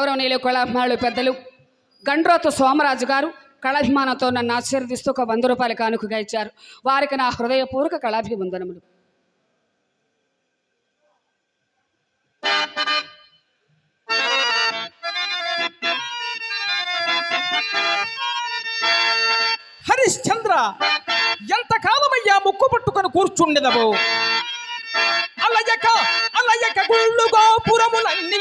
గౌరవనీయులు కళాభిమానులు పెద్దలు గండ్రోతు సోమరాజు గారు కళాభిమానంతో నన్ను ఆశీర్వదిస్తూ ఒక వంద రూపాయల కానుకగా ఇచ్చారు. వారికి నా హృదయపూర్వక కళాభివందనములు. హరిశ్చంద్ర ఎంతకాలమయ్యా ముక్కు పట్టుకొని కూర్చుండెదవు? అలయక అలయక గుళ్ళు గోపురములన్నీ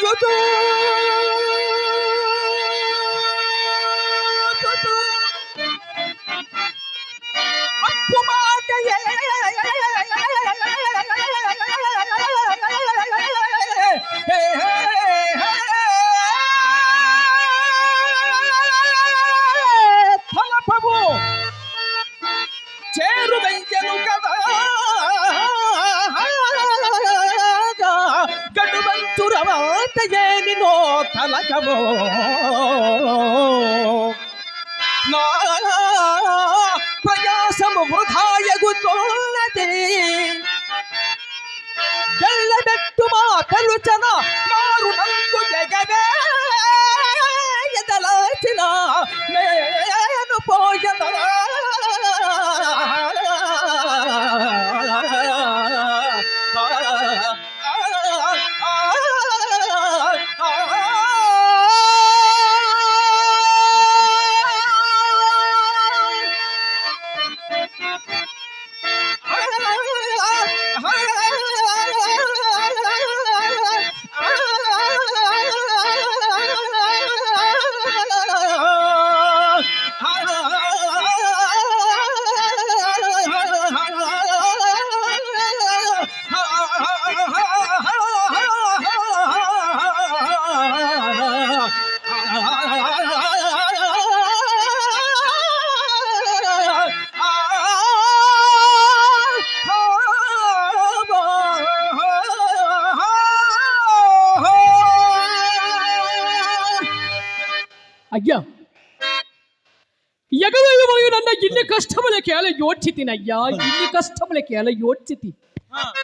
కష్టములకేళ ఎలా యోడ్చితినయ్యా ఇన్ని కష్టములకేళ యోచితి. యోడ్చితి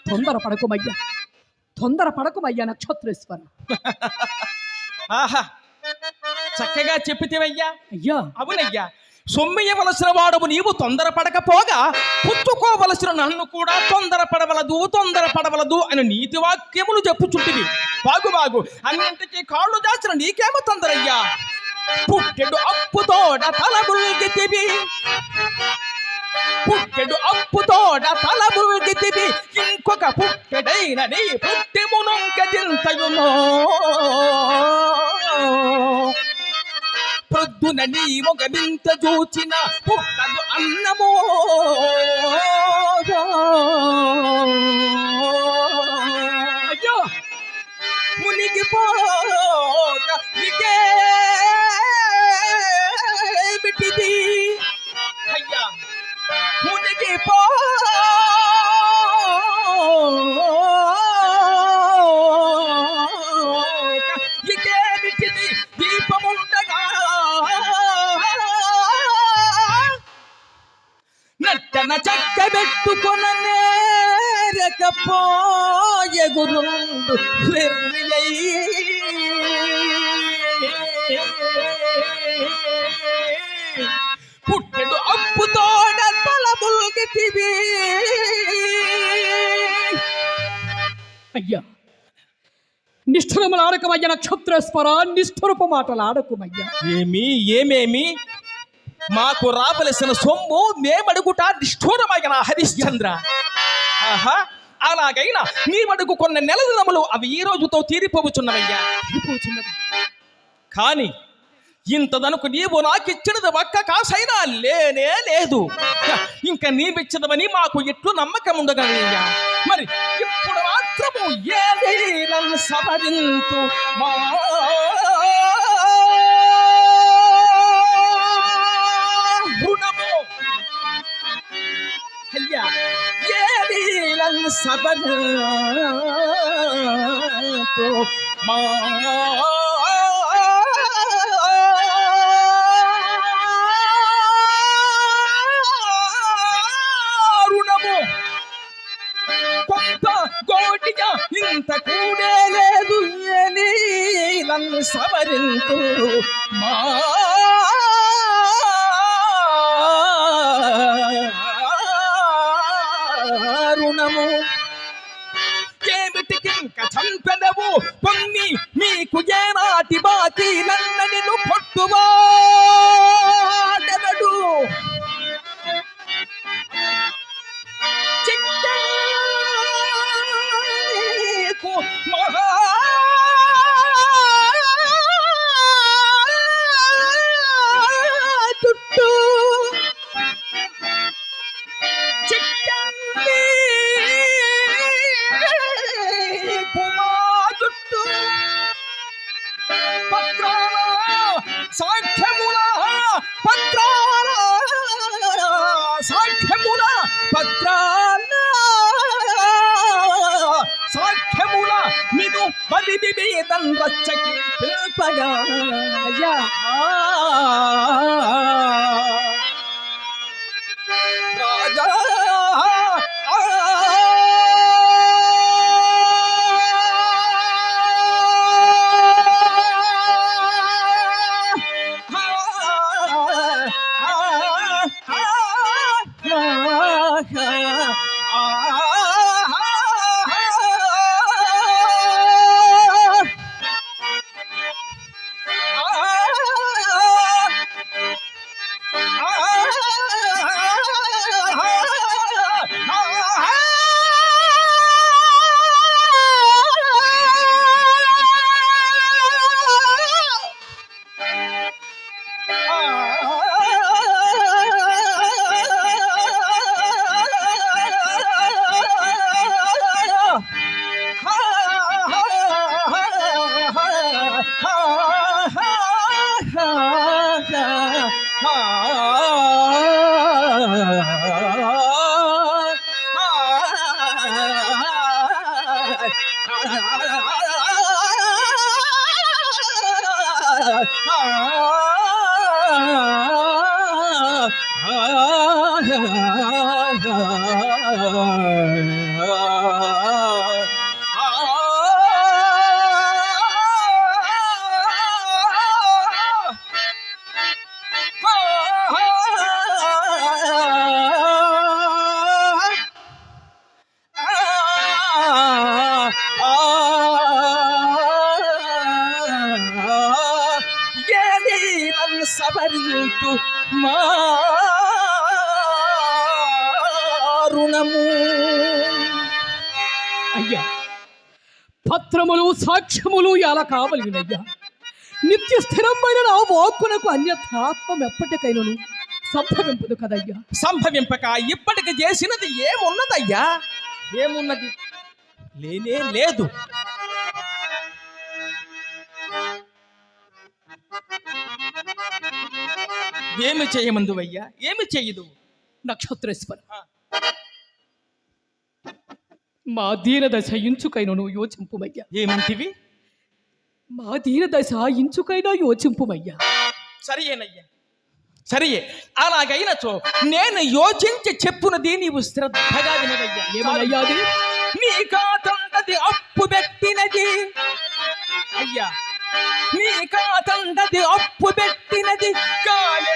తొందర పడకుమయ్యా తొందర పడకుమయ్యా నక్షత్రేశ్వర చక్కగా చెప్పితేవయ్యా. అయ్యా. అవునయ్యా. సొమ్మయ్యవలసిన వాడవు నీవు తొందర పడకపోగా పుచ్చుకోవలసిన నన్ను కూడా తొందర పడవలదు తొందర పడవలదు అని నీతి వాక్యములు చెప్పుచుంటివి. బాగు బాగు. అన్నింటికి కాళ్ళు దాచిన నీకేమో తొందరయ్యా. పుట్టెడు అప్పుతోడ తల ముల్గితివి పుట్టెడు అప్పుతోడ తల ముల్గితివి ఇంకొక పుట్టెడైన నీ పుట్టెమునొంక దింతయునో ప్రొద్దున నీ ఒక వింత చూచిన పుట్టదు అన్నమో. అయ్యో మునిగి నట్టన చక్క పెట్టుకొన నేరకపోయే గురుండు వెర్రియై పుట్టెడు అప్పుతోడ తల ముల్గితివి అయ్యా నిష్ఠురములు ఆడకమయ్యా నక్షత్రేశ్వర నిష్ఠురపు మాటలు ఆడకుమయ్యా ఏమి ఏమేమి? మాకు రావలసిన సొమ్ము మేమడుగుట నిష్ఠూరమైన హరిశ్చంద్ర. ఆహా అలాగైనా నీవడుగు కొన్న నెల దినములు అవి ఈ రోజుతో తీరిపోవచ్చున్నవయ్యా. కానీ ఇంతదనుకు నీవు నాకిచ్చినది ఒక్క కాసైనా లేనే లేదు. ఇంకా నీవిచ్చినవని మాకు ఎట్లు నమ్మకం ఉండగలయ్యా మరి ఇప్పుడు మాత్రము నన్ను సవరింతు మా నన్ను సవరింతు మా రుణము ఇంత కూడే లేదు ఏ సవరింతు మా మీకు ఏనాటి బాకీ నన్న సవరింతు మారుణము అయ్యా పత్రములు సాక్ష్యములు ఎలా కావలినయ్యా నిత్య స్థిరమైన నా వాక్కునకు అన్యథాత్వం ఎప్పటికైనను సంభవింపదు కదయ్యా. సంభవింపక ఇప్పటికి చేసినది ఏమున్నదయ్యా? ఏమున్నది? లేనే లేదు. ఏమి చేయమందువయ్యా ఏమి చేయదు? నక్షత్రేశ్వర మా దీనదశ ఇంచుకైనను యోచింపుమయ్యా ఏమంటివి? మా దీనదశ ఇంచుకైనా యోచింపుమయ్యా సరియేనయ్యా. సరియే అలాగైనచో నేను యోచించి చెప్పునది నీవు శ్రద్ధగా వినవయ్యా. నీ కాతండది అప్పు పెట్టినది. అయ్యా నీ కాతండది అప్పు పెట్టినది. కాలే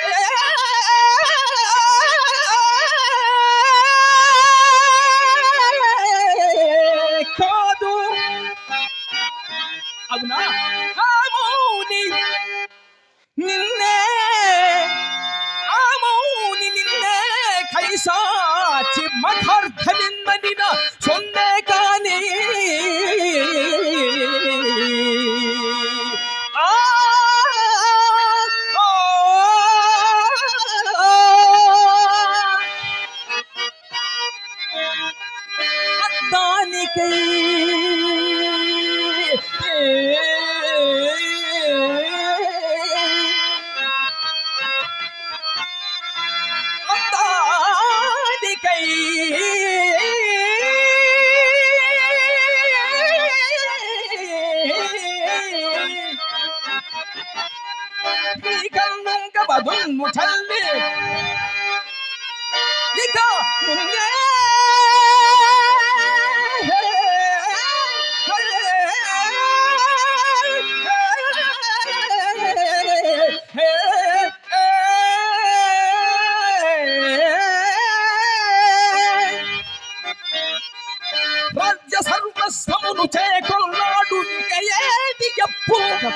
కాదు. అవునా? నిన్నే Bandida, son de ca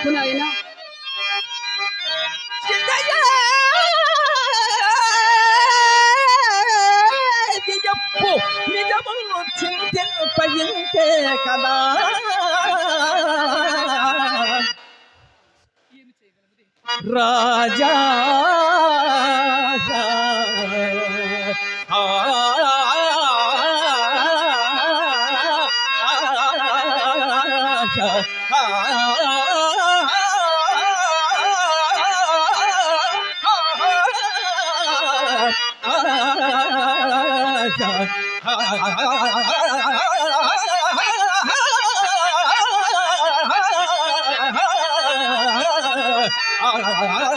చెప్పు తప్పు నాయనా చిన్నయ్య చెప్పు నిజము చింతింపయింతే కదా? Ah, ah, ah, ah,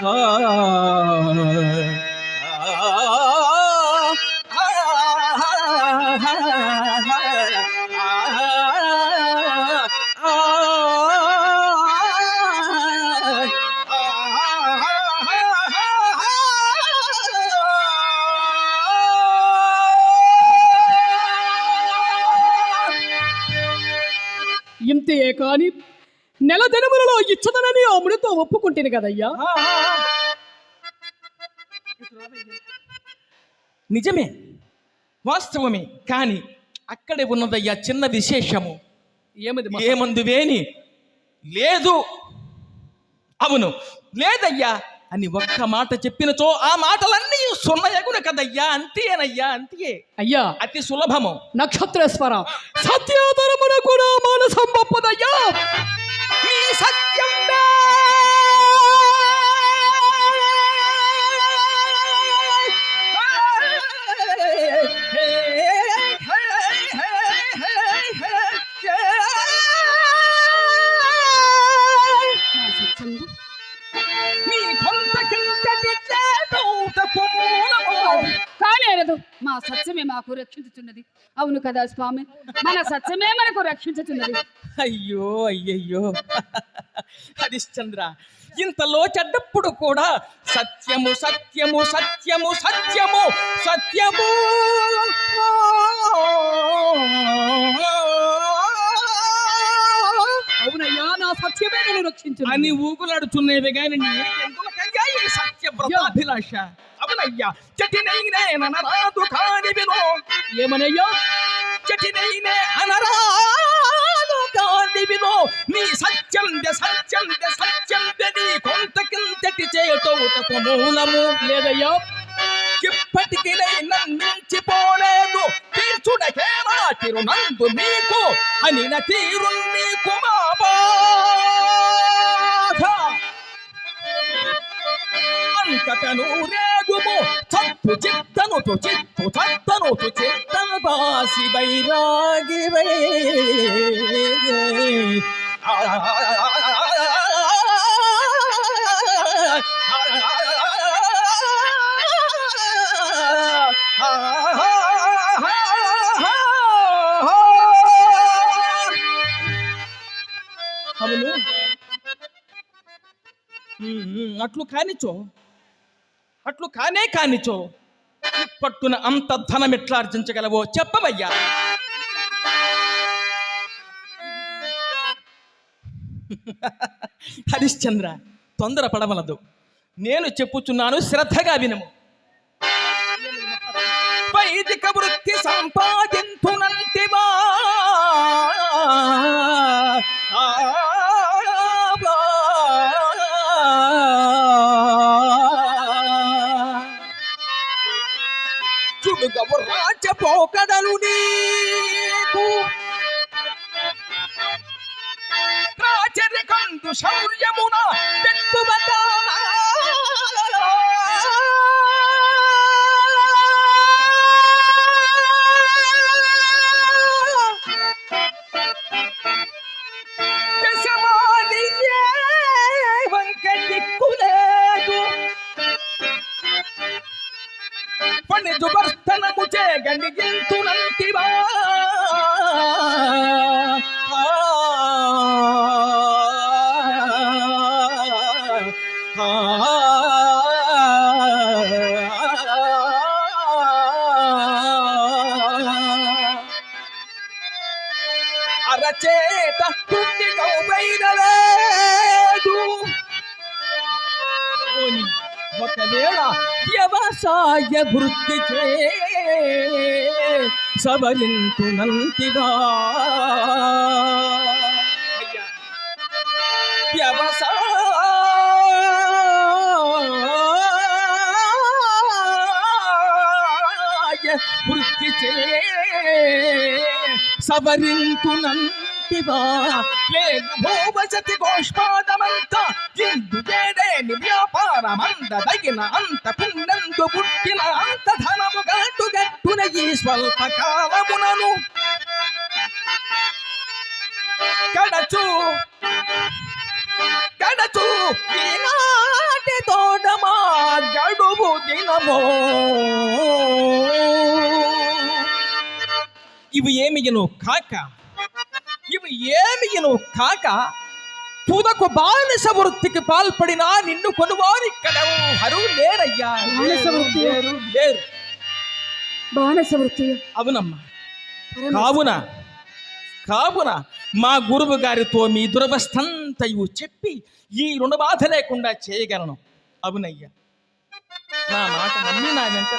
ఇంతే నెల దినములలో ఇచ్చదనని అమ్ముడితో ఒప్పుకుంటేను కదయ్యా. నిజమే వాస్తవమే కానీ అక్కడే ఉన్నదయ్యా చిన్న విశేషము. ఏమది ఏమందువేని లేదు. అవును లేదయ్యా. అని ఒక్క మాట చెప్పినచో ఆ మాటలన్నీ సున్నయగున కదయ్యా అంతేనయ్యా అంతే. అయ్యా. అతి సులభము. నక్షత్రేశ్వర సత్యాధరమున కూడా మానసం పప్పదయ్యా ఈ సత్యం కానేరదు మా సత్యమే మాకు రక్షించుచున్నది. అవును కదా స్వామి? మన సత్యమే మనకు రక్షించుచున్నది. అయ్యో అయ్యయ్యో. హరిశ్చంద్ర ఇంతలో చెడ్డప్పుడు కూడా సత్యము సత్యము సత్యము సత్యము సత్యము. అవునయ్యా నా సత్యమే నన్ను రక్షించు అని ఊగులాడుచున్నవి ఈ సత్య వ్రతాభిలాష అవునయ్యా చటినైనే ననరాదు కాని వినో. ఏమనయ్యా? చటినైనే అనరాదు కాని వినో. నీ సత్య సత్యందె సత్యందె సత్యందె నీ కొంతకింతటి చేటోటకు మూలము లేదయ్యా. ఇప్పటికి నన్నించిపోలేదు తీర్చుడకే తిరునందు మీకు అని తీరు నీకు మా బాధ అంతటను రేగుము చప్పు చిత్తను తు చిత్తు చత్తను తు చిత్తన బాసి వైరాగి వై అవును ఉమ్, అట్లు కానిచో అట్లు కానే కానిచో పట్టున అంత ధనం ఎట్లా ఆర్జించగలవో చెప్పవయ్యా. హరిశ్చంద్ర తొందర పడవలదు. నేను చెప్పుచున్నాను శ్రద్ధగా వినము. వైదిక వృత్తి సంపాదించునంటివా రాజపోకడలు నీకు రాచరికందు శౌర్యమున అరచేత కుండి కౌబైరలేదు ఒకవేళ వ్యవసాయ వృత్తి చే సవరింతునంతిగా సవరింతునంతివా లేదు భూవసతి గోష్పాదమంత ఇందు వేడేని వ్యాపారమంద దగిన అంత పుణ్యందు పుట్టిన అంత ధనము గట్టు గట్టున ఈ స్వల్ప కాలమునను. కడచు కడచు ఈనాటి తోడమా గడువు దినమో. ఇవి ఏమియను కాక? ఇవి ఏమియను కాక? తుదకు బానిస వృత్తికి పాల్పడినా నిన్ను కొనువారు ఇక్కడ హరు లేరయ్యా. బానిస వృత్తి? లేరు. బానిస వృత్తి అవునమ్మా కావున కావున మా గురువు గారితో మీ దురవస్థంతయు చెప్పి ఈ రుణ బాధ లేకుండా చేయగలను. అవునయ్యా. నా మాట నమ్మి నా వెంట.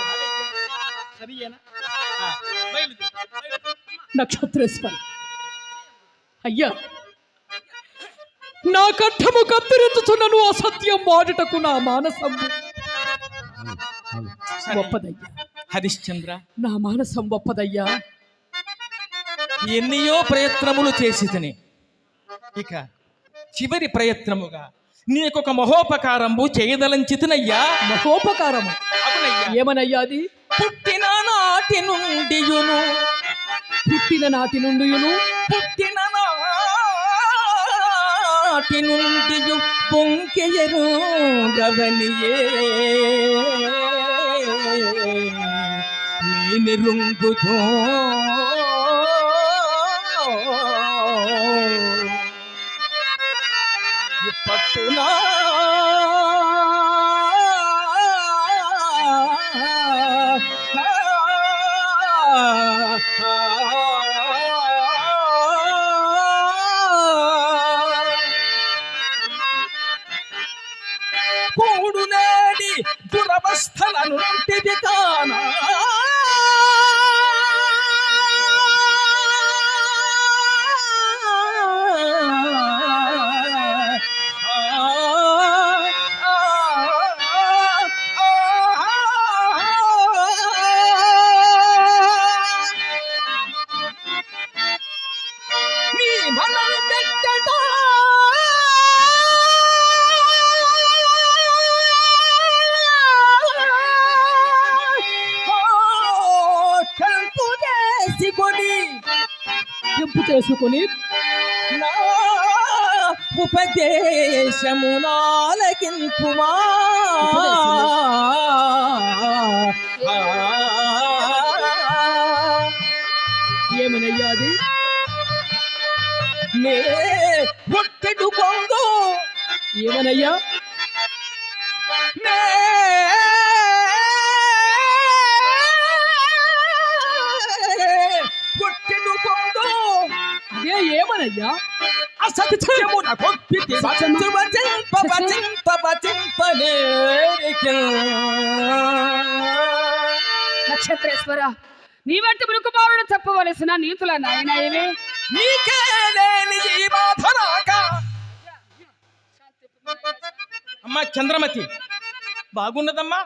సరియేనా. నక్షత్రేశ్వర అయ్యా నా కంఠము కత్తిరించుచున్నను అసత్యం వాడుటకు నా మానసం. సరే. గొప్పదయ్యా హరిశ్చంద్ర. నా మానసం గొప్పదయ్యా ఎన్నయో ప్రయత్నములు చేసి తిని ఇక చివరి ప్రయత్నముగా నీకొక మహోపకారంబు చేయదలంచితినయ్యా. మహోపకారము? అవునయ్యా. ఏమనయ్యా అది? పుట్టిన నాటి నుండియును. పుట్టిన నాటి నుండియును. పుట్టిన నాటి నుండియు పొంకెయరు గవనియే నేనెరుంగుతో పట్టునా ಕನುಂಟಿದಿ ಕಾನ 이 말로 뱉다 చేసుకుని నా ఉపదేశమునాలకింపుమా ఏమనయ్యా అది నే ఒట్టెడు కొంగు ఏమనయ్యా? అదే ఏమనయ్యా అసత్యమున కొప్పితి వచించు వచింప వచింప వచింపనేరికిల్. నక్షత్రేశ్వర నీ వంటి మునుకుమారుడు చెప్పవలసిన నీతుల నాయన ఇవి నీకే లేని జీవాధరాక. అమ్మా చంద్రమతి బాగున్నదమ్మా.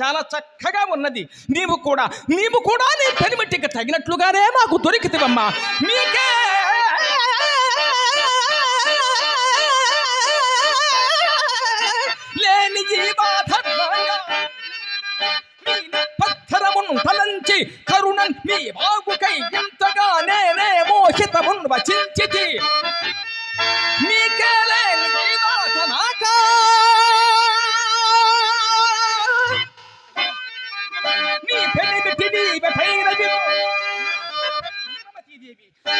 చాలా చక్కగా ఉన్నది. నీవు కూడా నీవు కూడా నీ పెనిమిటికి తగినట్లుగానే మాకు దొరికితివమ్మా. నీకే తలంచి కరుణన్ మీ బాగుకై ఎంతగా నేనే మోహితమున్ వచించితి. మీకేలే జీవాత నాకా నీ పెనిమిటి నీవెటైనది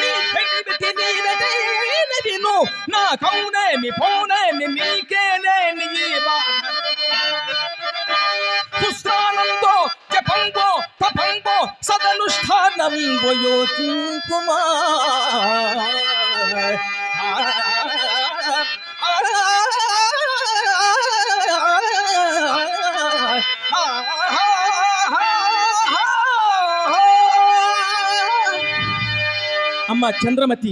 నీ పెనిమిటి నీవెటైనదిను నా కౌనేమి పౌనేమి మీ సదనుష్ఠానం వయోతింకుమా అమ్మా చంద్రమతి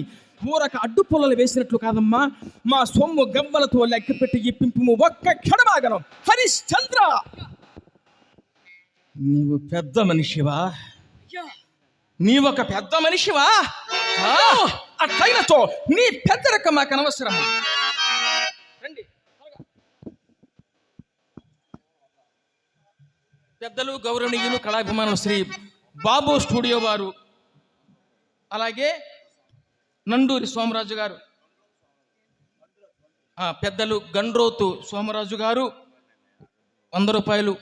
ఊరక అడ్డు పొలలు వేసినట్లు కాదమ్మా. మా సొమ్ము గవ్వలతో లెక్కపెట్టి ఇప్పింపు ఒక్క క్షణమాగను. హరిశ్చంద్ర నీవు పెద్ద మనిషివా? నీ ఒక పెద్ద మనిషివా? ఆ, అట్లయినచో నీ పెద్దరక మాకు అనవసరం. రండి. పెద్దలు గౌరవనీయులు కళాభిమానులు శ్రీ బాబు స్టూడియో వారు అలాగే నండూరి సోమరాజు గారు పెద్దలు గండ్రోతు సోమరాజు గారు వంద రూపాయలు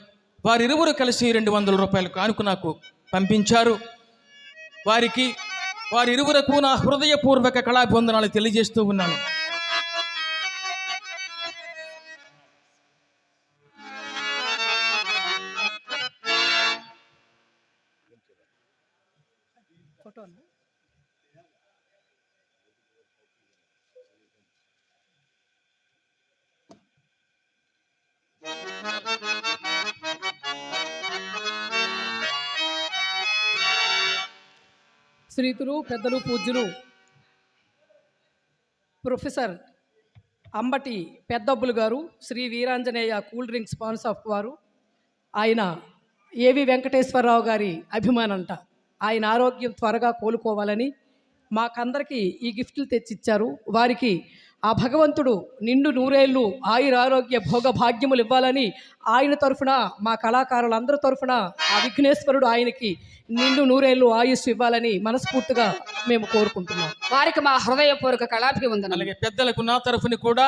వారిరువురు కలిసి రెండు వందల రూపాయలు కానుక నాకు పంపించారు. వారికి వారి ఇరువురకు నా హృదయపూర్వక కళాభివందనాలు తెలియజేస్తూ ఉన్నాను. శ్రీతులు పెద్దలు పూజ్యులు. Professor Ambati Peddabbulu garu Shri Veeranjaneya cool drinks sponsor of వారు. ఆయన ఏవి వెంకటేశ్వరరావు గారి అభిమానంట. ఆయన ఆరోగ్యం త్వరగా కోలుకోవాలని మాకందరికీ ఈ గిఫ్ట్లు తెచ్చిచ్చారు. వారికి ఆ భగవంతుడు నిండు నూరేళ్ళు ఆయుర ఆరోగ్య భోగ భాగ్యములు ఇవ్వాలని ఆయన తరఫున మా కళాకారులందరి తరఫున ఆ విఘ్నేశ్వరుడు ఆయనకి నిండు నూరేళ్ళు ఆయుష్ ఇవ్వాలని మనస్ఫూర్తిగా మేము కోరుకుంటున్నాం. వారికి మా హృదయపూర్వక కళాభివందనలు అలాగే పెద్దలకు నా తరఫుని కూడా